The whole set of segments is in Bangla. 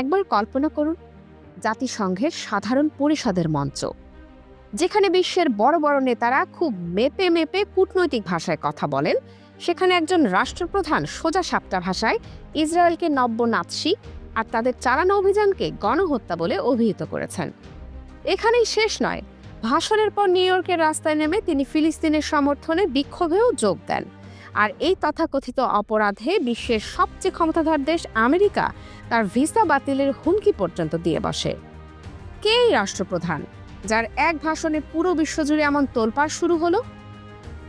একবার কল্পনা করুন, জাতিসংঘের সাধারণ পরিষদের মঞ্চ, যেখানে বিশ্বের বড় বড় নেতারা খুব মেপে মেপে কূটনৈতিক ভাষায় কথা বলেন। সেখানে একজন রাষ্ট্রপ্রধান সোজা সাপটা ভাষায় ইসরায়েলকে নব্য নাৎসি আর তাদের চালানো অভিযানকে গণহত্যা বলে অভিহিত করেছেন। এখানেই শেষ নয়, ভাষণের পর নিউ ইয়র্কের রাস্তায় নেমে তিনি ফিলিস্তিনের সমর্থনে বিক্ষোভেও যোগ দেন। আর এই তথাকথিত অপরাধে বিশ্বের সবচেয়ে ক্ষমতাধর দেশ আমেরিকা তার ভিসা বাতিলের হুমকি পর্যন্ত দিয়ে বসে। কে এই রাষ্ট্রপ্রধান, যার এক ভাষণে পুরো বিশ্বজুড়ে এমন তোলপাড় শুরু হলো?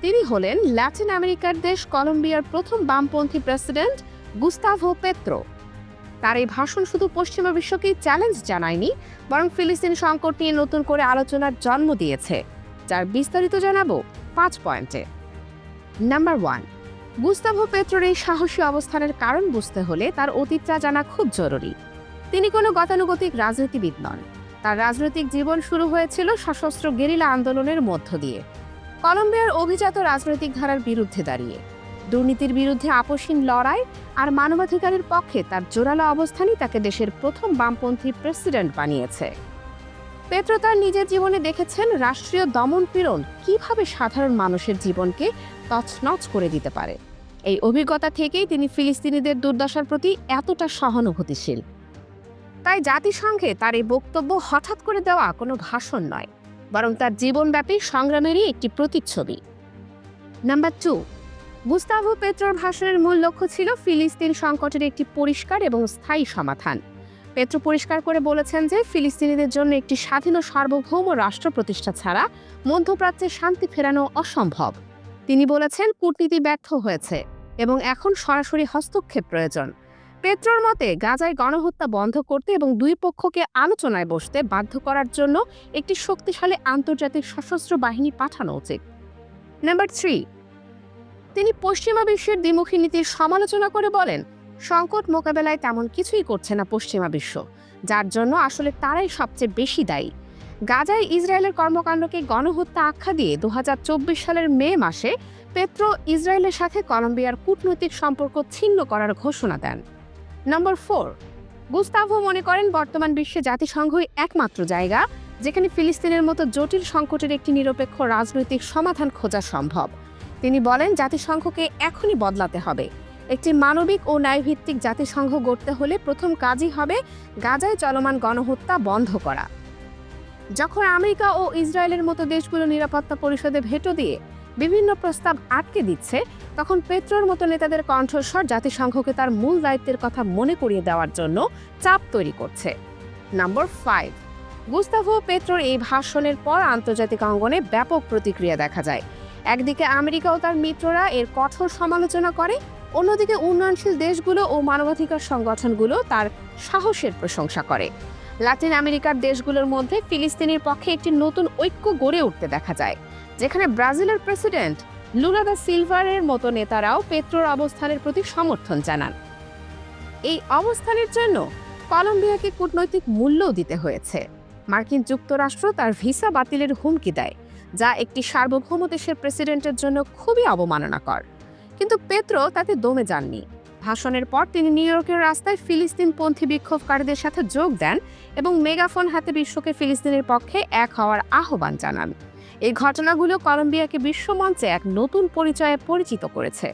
তিনি হলেন ল্যাটিন আমেরিকার দেশ কলম্বিয়ার প্রথম বামপন্থী প্রেসিডেন্ট গুস্তাভো পেত্রো। তার এই ভাষণ শুধু পশ্চিমা বিশ্বকেই চ্যালেঞ্জ জানায়নি, বরং ফিলিস্তিন সংকট নিয়ে নতুন করে আলোচনার জন্ম দিয়েছে, যার বিস্তারিত জানাব পাঁচ পয়েন্টে। নাম্বার ওয়ান গুস্তাভো পেত্রোর এই সাহসী অবস্থানের কারণ বুঝতে হলে তার অতীতটা জানা খুব জরুরি। তিনি কোনো গতানুগতিক রাজনীতিবিদ নন। তার রাজনৈতিক জীবন শুরু হয়েছিল সশস্ত্র গেরিলা আন্দোলনের মধ্য দিয়ে। কলম্বিয়ার অভিজাত রাজনৈতিক ধারার বিরুদ্ধে দাঁড়িয়ে। দুর্নীতির বিরুদ্ধে আপোষহীন লড়াই আর মানবাধিকারের পক্ষে তার জোরালো অবস্থানই তাকে দেশের প্রথম বামপন্থী প্রেসিডেন্ট বানিয়েছে। পেত্রো তার নিজের জীবনে দেখেছেন রাষ্ট্রীয় দমন পীড়ন কীভাবে সাধারণ মানুষের জীবনকে তছনছ করে দিতে পারে। এই অভিজ্ঞতা থেকেই তিনি ফিলিস্তিনিদের দুর্দশার প্রতি এতটা সহানুভূতিশীল। তাই জাতিসংঘে তার এই বক্তব্য হঠাৎ করে দেওয়া কোনো ভাষণ নয়, বরং তার জীবনব্যাপী সংগ্রামেরই একটি প্রতিচ্ছবি। নাম্বার টু, গুস্তাভো পেত্রোর ভাষণের মূল লক্ষ্য ছিল ফিলিস্তিন সংকটের একটি পরিষ্কার এবং স্থায়ী সমাধান। পেত্রো পরিষ্কার করে বলেছেন যে ফিলিস্তিনিদের জন্য একটি স্বাধীন সার্বভৌম রাষ্ট্র প্রতিষ্ঠা ছাড়া মধ্যপ্রাচ্যে শান্তি ফেরানো অসম্ভব। তিনি বলেছেন, কূটনীতি ব্যর্থ হয়েছে এবং এখন সরাসরি হস্তক্ষেপ প্রয়োজন। পেত্রোর মতে, গাজায় গণহত্যা বন্ধ করতে এবং দুই পক্ষকে আলোচনায় বসতে বাধ্য করার জন্য একটি শক্তিশালী আন্তর্জাতিক সশস্ত্র বাহিনী পাঠানো উচিত। নাম্বার থ্রি, তিনি পশ্চিমা বিশ্বের দ্বিমুখী নীতির সমালোচনা করে বলেন, সংকট মোকাবেলায় তেমন কিছুই করছে না পশ্চিমা বিশ্ব, যার জন্য আসলে তারাই সবচেয়ে বেশি দায়ী। গাজায় ইসরায়েলের কর্মকাণ্ডকে গণহত্যা আখ্যা দিয়ে দু হাজার চব্বিশ সালের মে মাসে পেত্রো ইসরায়েলের সাথে কলম্বিয়ার কূটনৈতিক সম্পর্ক ছিন্ন করার ঘোষণা দেন। নম্বর ফোর, গুস্তাভো মনে করেন বর্তমান বিশ্বে জাতিসংঘই একমাত্র জায়গা যেখানে ফিলিস্তিনের মতো জটিল সংকটের একটি নিরপেক্ষ রাজনৈতিক সমাধান খোঁজা সম্ভব। তিনি বলেন, জাতিসংঘকে এখনই বদলাতে হবে। একটি মানবিক ও ন্যায়ভিত্তিক জাতিসংঘ গড়তে হলে প্রথম কাজই হবে গাজায় চলমান গণহত্যা বন্ধ করা। যখন আমেরিকা ও ইসরায়েলের মতো দেশগুলো নিরাপত্তা পরিষদে ভেটো দিয়ে বিভিন্ন প্রস্তাব আটকে দিচ্ছে, তখন পেট্রোর মতো নেতাদের কণ্ঠস্বর জাতিসংঘকে তার মূল দায়িত্বের কথা মনে করিয়ে দেওয়ার জন্য চাপ তৈরি করছে। নম্বর ফাইভ, গুস্তাভো পেট্রোর এই ভাষণের পর আন্তর্জাতিক অঙ্গনে ব্যাপক প্রতিক্রিয়া দেখা যায়। একদিকে আমেরিকা ও তার মিত্ররা এর কঠোর সমালোচনা করে, অন্যদিকে উন্নয়নশীল দেশগুলো ও মানবাধিকার সংগঠনগুলো তার সাহসের প্রশংসা করে। লাতিন আমেরিকার দেশগুলোর মধ্যে ফিলিস্তিনের পক্ষে একটি নতুন ঐক্য গড়ে উঠতে দেখা যায়, যেখানে ব্রাজিলের প্রেসিডেন্ট লুলা দা সিলভারের মতো নেতারাও পেট্রোর অবস্থানের প্রতি সমর্থন জানান। এই অবস্থানের জন্য কলম্বিয়াকে কূটনৈতিক মূল্যও দিতে হয়েছে। মার্কিন যুক্তরাষ্ট্র তার ভিসা বাতিলের হুমকি দেয়, যা একটি সার্বভৌম দেশের প্রেসিডেন্টের জন্য খুবই অবমাননাকর। কিন্তু পেত্রো তাতে দমে যাননি। ভাষণের পর তিনি নিউ ইয়র্কের রাস্তায় ফিলিস্তিনপন্থী বিক্ষোভকারীদের সাথে যোগ দেন এবং মেগাফোন হাতে বিশ্বকে ফিলিস্তিনের পক্ষে এক হওয়ার আহ্বান জানান। এই ঘটনাগুলো কলম্বিয়াকে বিশ্বমঞ্চে এক নতুন পরিচয়ে পরিচিত করেছে।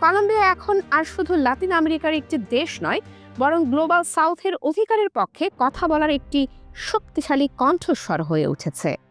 কলম্বিয়া এখন আর শুধু লাতিন আমেরিকার একটি দেশ নয়, বরং গ্লোবাল সাউথের অধিকারের পক্ষে কথা বলার একটি শক্তিশালী কণ্ঠস্বর হয়ে উঠেছে।